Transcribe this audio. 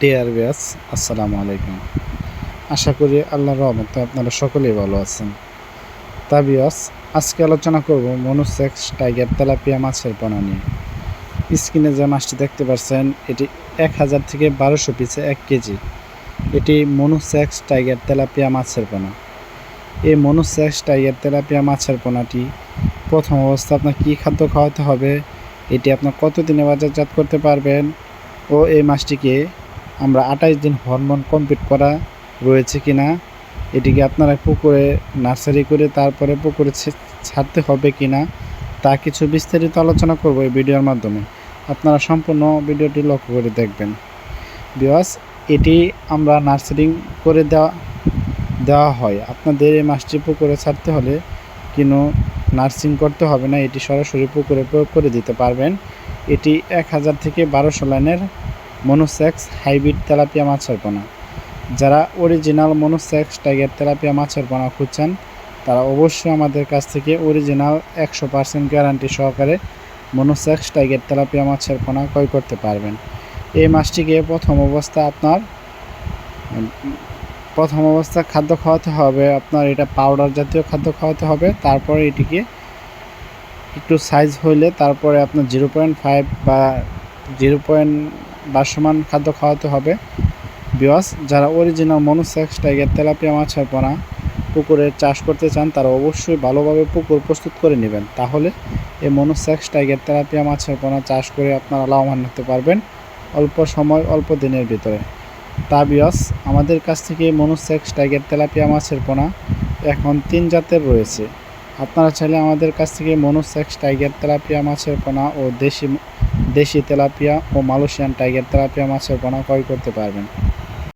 Deer ব্যাস আসসালামু আলাইকুম। আশা করি আল্লাহর রহমতে আপনারা সকলেই ভালো আছেন। তা বিয়াস আজকে আলোচনা করব মনুসেক্স টাইগার তেলাপিয়া মাছের পোনা নিয়ে। স্ক্রিনে যে মাছটি দেখতে পাচ্ছেন, এটি এক হাজার থেকে বারোশো পিসে এক কেজি। এটি মনুসেক্স টাইগার তেলাপিয়া মাছের পোনা। এই মনুসেক্স টাইগার তেলাপিয়া মাছের পোনাটি প্রথম অবস্থা আপনার কী খাদ্য খাওয়াতে হবে, এটি আপনার কতদিনে বাজারজাত করতে পারবেন ও এই মাছটিকে আমরা আঠাইশ দিন হরমোন কমপ্লিট করা রয়েছে কি না এটিকে আপনারা পুকুরে নার্সারি করে তারপরে পুকুরে ছাড়তে হবে কি না তা কিছু বিস্তারিত আলোচনা করব এই ভিডিওর মাধ্যমে। আপনারা সম্পূর্ণ ভিডিওটি লক্ষ্য করে দেখবেন। বিকজ এটি আমরা নার্সারিং করে দেওয়া দেওয়া হয়। আপনাদের এই মাছটি পুকুরে ছাড়তে হলে কিন্তু নার্সিং করতে হবে না, এটি সরাসরি পুকুরে প্রয়োগ করে দিতে পারবেন। এটি এক হাজার থেকে বারোশো লাইনের মনোসেক্স হাইব্রিড তেলাপিয়া মাছের পোনা। যারা অরিজিনাল মনোসেক্স টাইগার তেলাপিয়া মাছের পোনা খুঁজছেন, তারা অবশ্যই আমাদের কাছ থেকে অরিজিনাল একশো পার্সেন্ট গ্যারান্টি সহকারে মনোসেক্স টাইগার তেলাপিয়া মাছের পোনা ক্রয় করতে পারবেন। এই মাছটিকে প্রথম অবস্থা আপনার, প্রথম অবস্থা খাদ্য খাওয়াতে হবে, আপনার এটা পাউডার জাতীয় খাদ্য খাওয়াতে হবে, তারপরে এটিকে একটু সাইজ হইলে তারপরে আপনার জিরো পয়েন্ট ফাইভ বা জিরো পয়েন্ট বা সমান খাদ্য খাওয়াতে হবে। বিওয়াস যারা অরিজিনাল মনোসেক্স টাইগার তেলাপিয়া মাছের পোনা পুকুরে চাষ করতে চান, তারা অবশ্যই ভালোভাবে পুকুর প্রস্তুত করে নেবেন। তাহলে এই মনোসেক্স টাইগার তেলাপিয়া মাছের পোনা চাষ করে আপনারা লাভবান হতে পারবেন অল্প সময়, অল্প দিনের ভিতরে। তা বিয়স আমাদের কাছ থেকে মনোসেক্স টাইগার তেলাপিয়া মাছের পোনা এখন তিন জাতের রয়েছে। আপনারা চাইলে আমাদের কাছ থেকে মনোসেক্স টাইগার তেলাপিয়া মাছের পোনা ও দেশি দেশি তেলাপিয়া ও মালয়েশিয়ান টাইগার তেলাপিয়া মাছের পোনা ক্রয় করতে পারবেন।